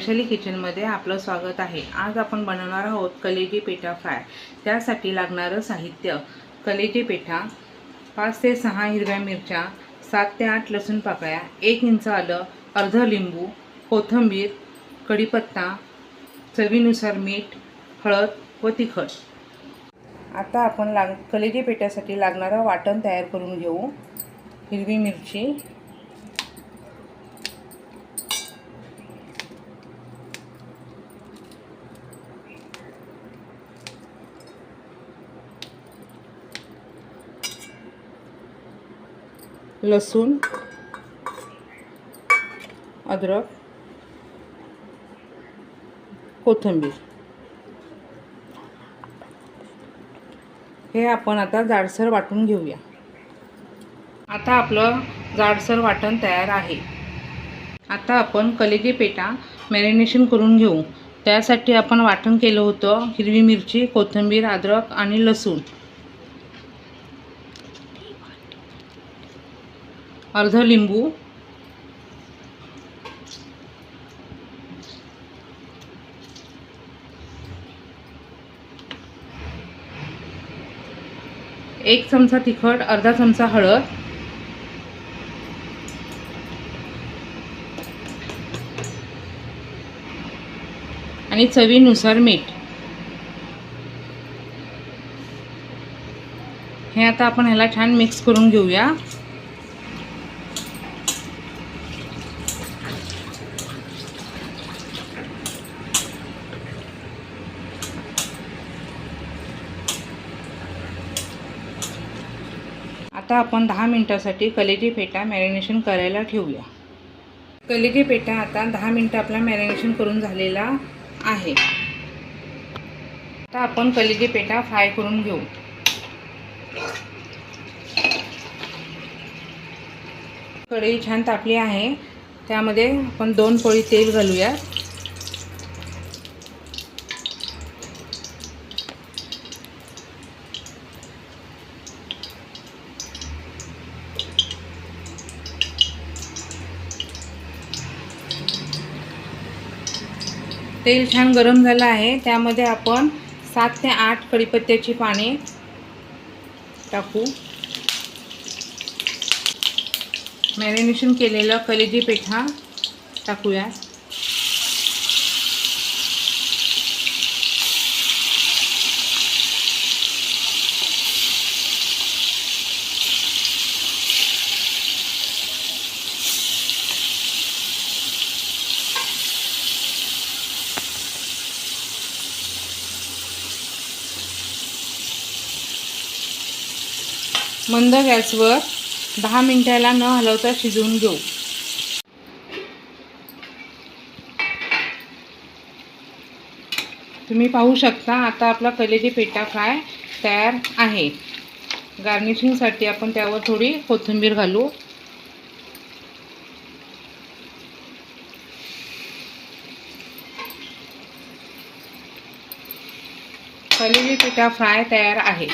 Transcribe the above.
वैशाली किचनमध्ये आपलं स्वागत आहे. आज आपण बनवणार आहोत कलेजी पेठा फ्राय. त्यासाठी लागणारं साहित्य कलेजी पेठा पाच ते सहा हिरव्या मिरच्या सात ते आठ लसूण पाकळ्या एक इंच आलं अर्ध लिंबू कोथिंबीर कढीपत्ता चवीनुसार मीठ हळद व तिखट. आता आपण लाग कलेजी पेठ्यासाठी लागणारं वाटण तयार करून घेऊ. हिरवी मिरची लसूण अद्रक कोथिंबीर. हे आपण आता जाडसर वाटून घेऊया. आता आपलं जाडसर वाटण तयार आहे. आता आपण कलेजी पेटा मॅरिनेशन करून घेऊ. त्यासाठी आपण वाटण केलं होतं हिरवी मिरची कोथिंबीर अद्रक आणि लसूण. अर्ध लिंबू. एक चमचा तिखट अर्धा चमचा हळद. आणि चवीनुसार मीठ. हे आता आपण ह्याला छान मिक्स करून घेऊया. आता आपण दहा मिनटासाठी कलेजी पेटा मॅरिनेशन करायला ठेवूया. कलेजी पेटा आता दहा मिनटं आपला मॅरिनेशन करून झालेला आहे. आता आपण कलेजी पेटा फ्राय करून घेऊ. कढई छान तापली आहे. त्यामध्ये आपण दोन पोळी तेल घालूया तेल छान गरम झालं आहे. त्यामध्ये आपण सात ते आठ कढीपत्त्याची पाने टाकू. मॅरिनेशन केलेलं कलेजी पेठा टाकूया मंद गॅसवर दहा मिनटाला न हलवता शिजवून घेऊ. तुम्ही पाहू शकता आता आपला कलेजी पेटा फ्राय तयार आहे. गार्निशिंगसाठी आपण त्यावर थोडी कोथिंबीर घालू. कलेजी पेटा फ्राय तयार आहे.